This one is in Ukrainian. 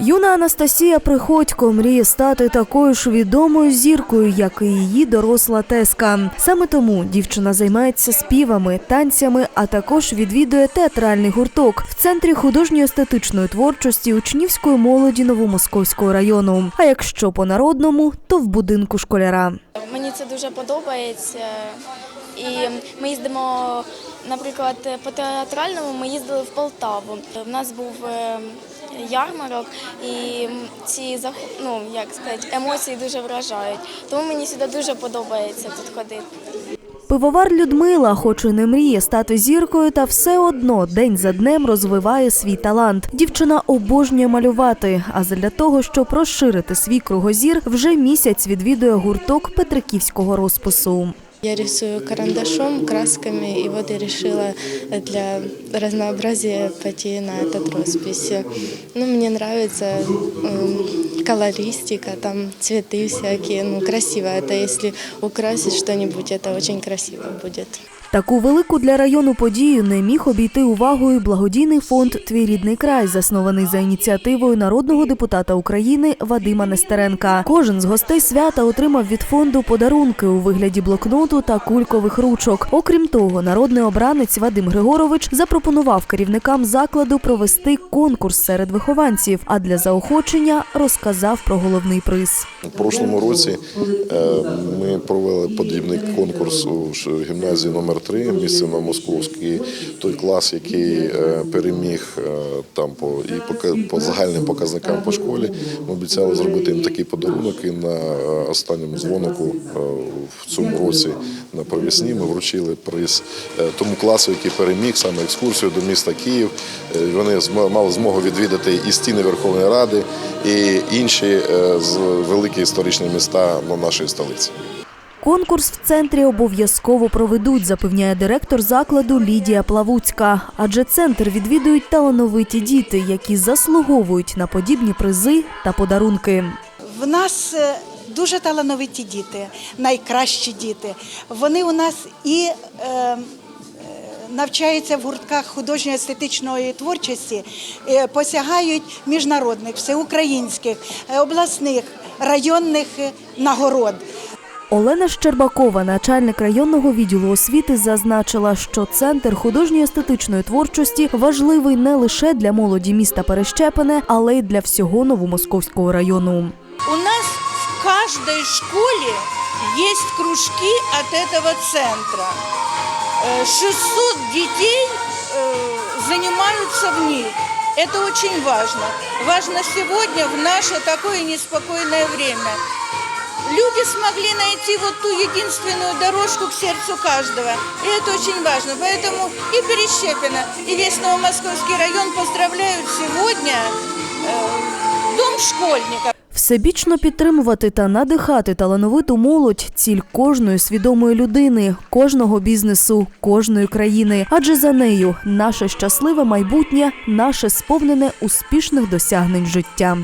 Юна Анастасія Приходько мріє стати такою ж відомою зіркою, як і її доросла теска. Саме тому дівчина займається співами, танцями, а також відвідує театральний гурток в центрі художньо-естетичної творчості учнівської молоді Новомосковського району. А якщо по народному, то в будинку школяра. Мені це дуже подобається. І ми їздимо, наприклад, по театральному ми їздили в Полтаву. У нас був е, ярмарок, і ці ну, як сказати, емоції дуже вражають. Тому мені сюди дуже подобається тут ходити. Пивовар Людмила, хоч і не мріє стати зіркою, та все одно день за днем розвиває свій талант. Дівчина обожнює малювати. А для того, щоб розширити свій кругозір, вже місяць відвідує гурток Петриківського розпису. Я рисую карандашом, красками, и вот я решила для разнообразия пойти на этот роспись. Ну, мне нравится м, колористика, там цветы всякие, ну, красиво. Это если украсить что-нибудь, это очень красиво будет. Таку велику для району подію не міг обійти увагою благодійний фонд Твій рідний край, заснований за ініціативою народного депутата України Вадима Нестеренка. Кожен з гостей свята отримав від фонду подарунки у вигляді блокноту та кулькових ручок. Окрім того, народний обранець Вадим Григорович запропонував керівникам закладу провести конкурс серед вихованців, а для заохочення розказав про головний приз. У прошлому році е, ми провели подібний конкурс у гімназії номер 3 місце на Московській. Той клас, який е, переміг е, там по і пока- по загальним показникам по школі. Ми обіцяли зробити їм такий подарунок. І на е, останньому дзвонику е, в цьому році на провісні ми вручили приз е, тому класу, який переміг саме екскурсію до міста Київ. Е, Вони мали змогу відвідати і стіни Верховної Ради, і інші е, великі історичні міста на нашої столиці. Конкурс в центрі обов'язково проведуть, запевняє директор закладу Лідія Плавуцька. Адже центр відвідують талановиті діти, які заслуговують на подібні призи та подарунки. В нас е, дуже талановиті діти, найкращі діти. Вони у нас і е, е, навчаються в гуртках художньо-естетичної творчості, е, посягають міжнародних, всеукраїнських, обласних, районних нагород. Олена Щербакова, начальник районного відділу освіти, зазначила, що центр художньо-естетичної творчості важливий не лише для молоді міста Перещепине, але й для всього новомосковського району. У нас в каждой школе есть кружки от этого центра. Э, 600 детей э, занимаются в них. Это очень важно. Важно сегодня, в наше такое неспокойное время. Люди смогли найти вот ту единственную дорожку к сердцу каждого. И это очень важно. Поэтому и Перещепино, и весь Новомосковский район поздравляют сегодня э, Дом школьника. Всебічно підтримувати та надихати талановиту молодь ціль кожної свідомої людини, кожного бізнесу, кожної країни. Адже за нею наше щасливе майбутнє, наше сповнене успішних досягнень життя.